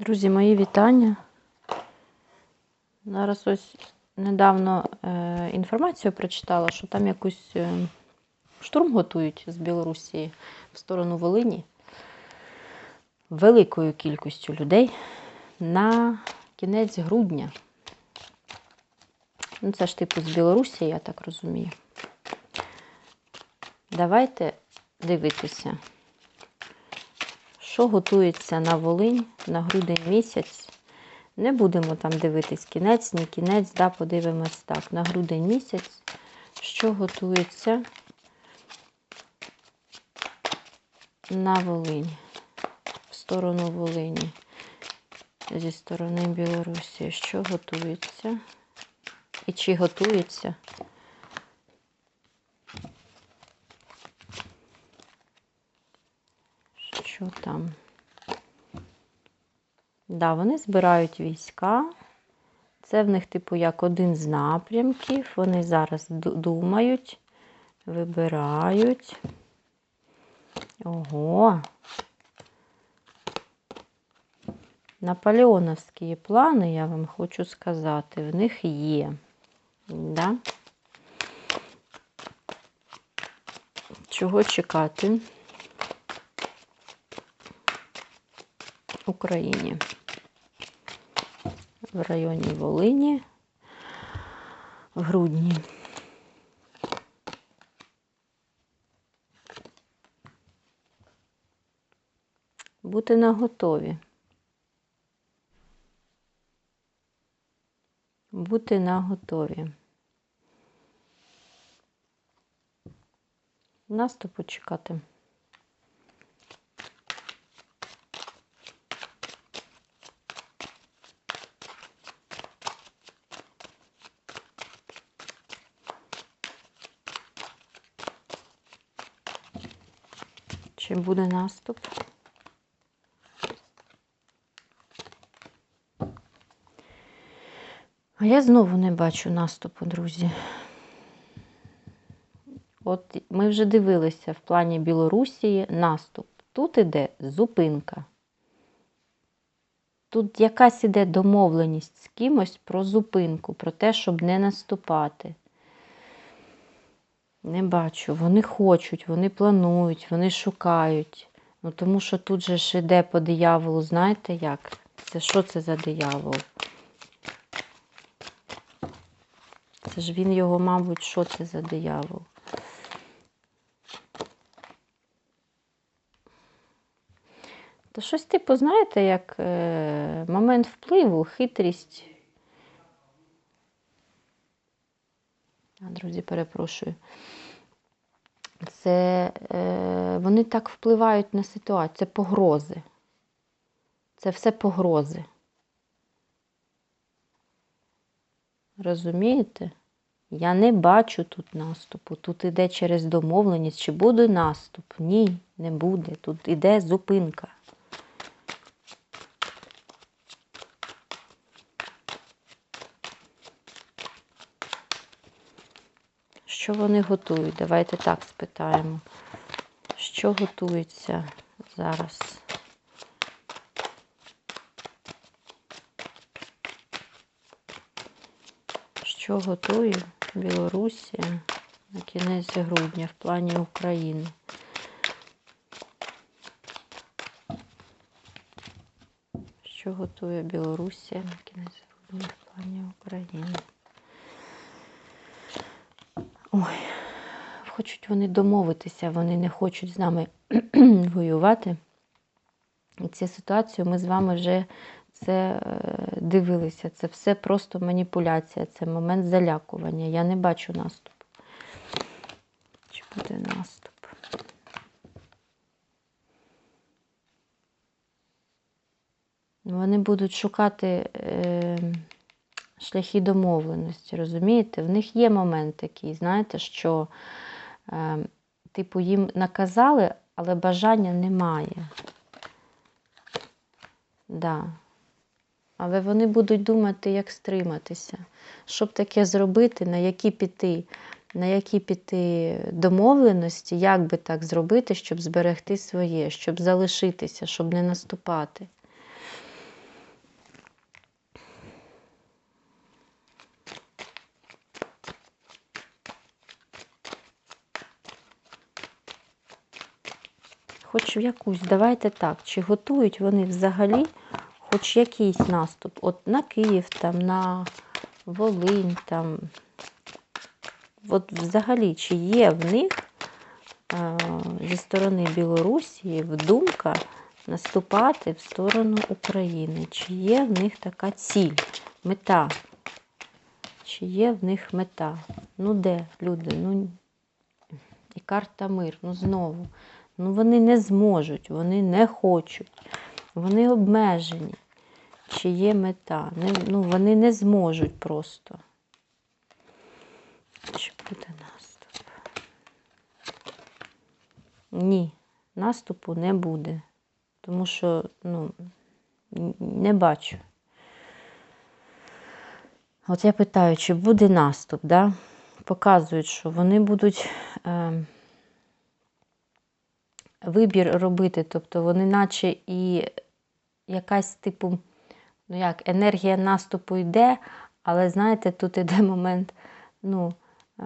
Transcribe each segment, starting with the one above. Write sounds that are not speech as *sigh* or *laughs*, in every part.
Друзі, мої вітання. Зараз ось недавно е, інформацію прочитала, що там якусь е, штурм готують з Білорусі в сторону Волині великою кількістю людей на кінець грудня. Ну, це ж типу з Білорусі, я так розумію. Давайте дивитися, що готується на Волинь на грудень місяць. Не будемо там дивитись кінець, ні кінець, да, подивимось так. На грудень місяць, що готується на Волинь, в сторону Волині, зі сторони Білорусі, що готується і чи готується. Що там? Да, вони збирають війська. Це в них, типу, як один з напрямків. Вони зараз думають, вибирають. Ого. Наполеоновські плани, я вам хочу сказати, в них є. Да? Чого чекати? Україні в районі Волині в грудні. Бути наготові. Бути наготові. Наступу чекати. Чи буде наступ? А я знову не бачу наступу, друзі. От ми вже дивилися в плані Білорусії наступ. Тут іде зупинка. Тут якась іде домовленість з кимось про зупинку, про те, щоб не наступати. Не бачу. Вони хочуть, вони планують, вони шукають. Ну, тому що тут же ж іде по дияволу, знаєте як? Це що це за диявол? Це ж він його, мабуть, що це за диявол? То щось, типу, знаєте, як е, момент впливу, хитрість. Друзі, перепрошую. Це е, вони так впливають на ситуацію. Це погрози. Це все погрози. Розумієте? Я не бачу тут наступу. Тут іде через домовленість. Чи буде наступ? Ні, не буде. Тут іде зупинка. Що вони готують? Давайте так спитаємо. Що готується зараз? Що готує Білорусія на кінець грудня в плані України? Що готує Білорусія на кінець грудня в плані України? Ой, хочуть вони домовитися, вони не хочуть з нами *clears throat* воювати. І цю ситуацію ми з вами вже це е, дивилися. Це все просто маніпуляція, це момент залякування. Я не бачу наступу. Чи буде наступ? Вони будуть шукати е, шляхи домовленості, розумієте? В них є момент такий, знаєте, що, е, типу, їм наказали, але бажання немає. Да. Але вони будуть думати, як стриматися, щоб таке зробити, на які піти, на які піти домовленості, як би так зробити, щоб зберегти своє, щоб залишитися, щоб не наступати. Хоч в якусь, давайте так, чи готують вони взагалі хоч якийсь наступ? От на Київ, там, на Волинь, там. От взагалі, чи є в них е, зі сторони Білорусі думка наступати в сторону України? Чи є в них така ціль, мета? Чи є в них мета? Ну де, люди? Ну, і карта мир, ну знову. Ну вони не зможуть, вони не хочуть, вони обмежені. Чи є мета? Не, ну, вони не зможуть просто. Чи буде наступ? Ні, наступу не буде. Тому що, ну, не бачу. От я питаю, чи буде наступ, да? Показують, що вони будуть е, вибір робити, тобто вони наче і якась типу, ну як, енергія наступу йде, але знаєте, тут іде момент, ну, е,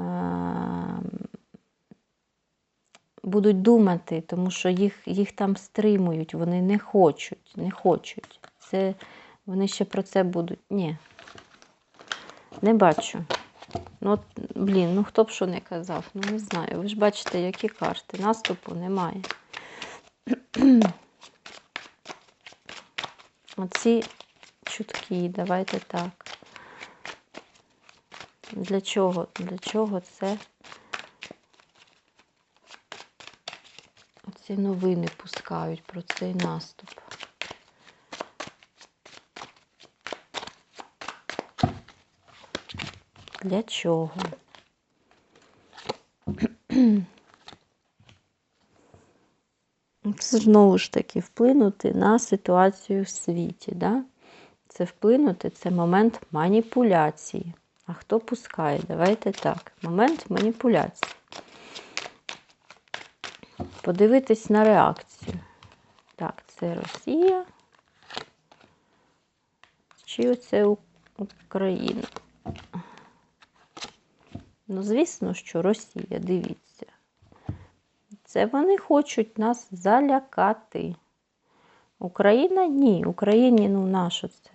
будуть думати, тому що їх, їх там стримують, вони не хочуть, не хочуть. Це вони ще про це будуть. Ні. Не бачу. Ну, от, блін, ну хто б що не казав, ну не знаю. Ви ж бачите, які карти. Наступу немає. Оці чутки, давайте так. Для чого? Для чого це? Оці новини пускають про цей наступ. Для чого? *clears throat* Це знову ж таки вплинути на ситуацію в світі. Да? Це вплинути, це момент маніпуляції. А хто пускає? Давайте так. Момент маніпуляції. Подивитись на реакцію. Так, це Росія. Чи оце Україна? Ну, звісно, що Росія, дивіться. Це вони хочуть нас залякати. Україна ні. Україні, ну нащо це?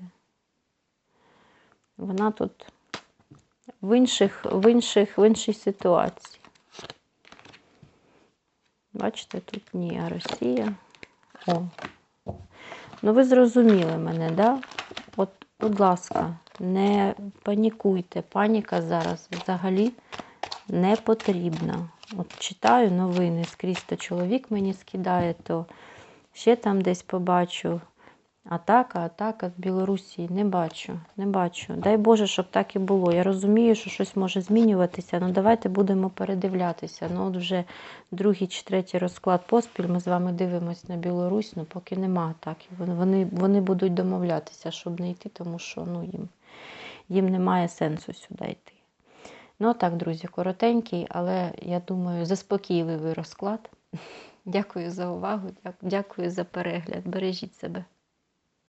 Вона тут в інших, в інших, в іншій ситуації. Бачите, тут ні, а Росія. О. Ну, ви зрозуміли мене, да? От, будь ласка, не панікуйте. Паніка зараз взагалі не потрібна. От читаю новини скрізь, то чоловік мені скидає, то ще там десь побачу. Атака, атака в Білорусі. Не бачу, не бачу. Дай Боже, щоб так і було. Я розумію, що щось може змінюватися, але давайте будемо передивлятися. Ну, от вже другий чи третій розклад поспіль ми з вами дивимося на Білорусь, ну поки нема атаки. Вони, вони будуть домовлятися, щоб не йти, тому що ну, їм, їм немає сенсу сюди йти. Ну, так, друзі, коротенький, але я думаю, заспокійливий розклад. *laughs* Дякую за увагу, дякую за перегляд. Бережіть себе.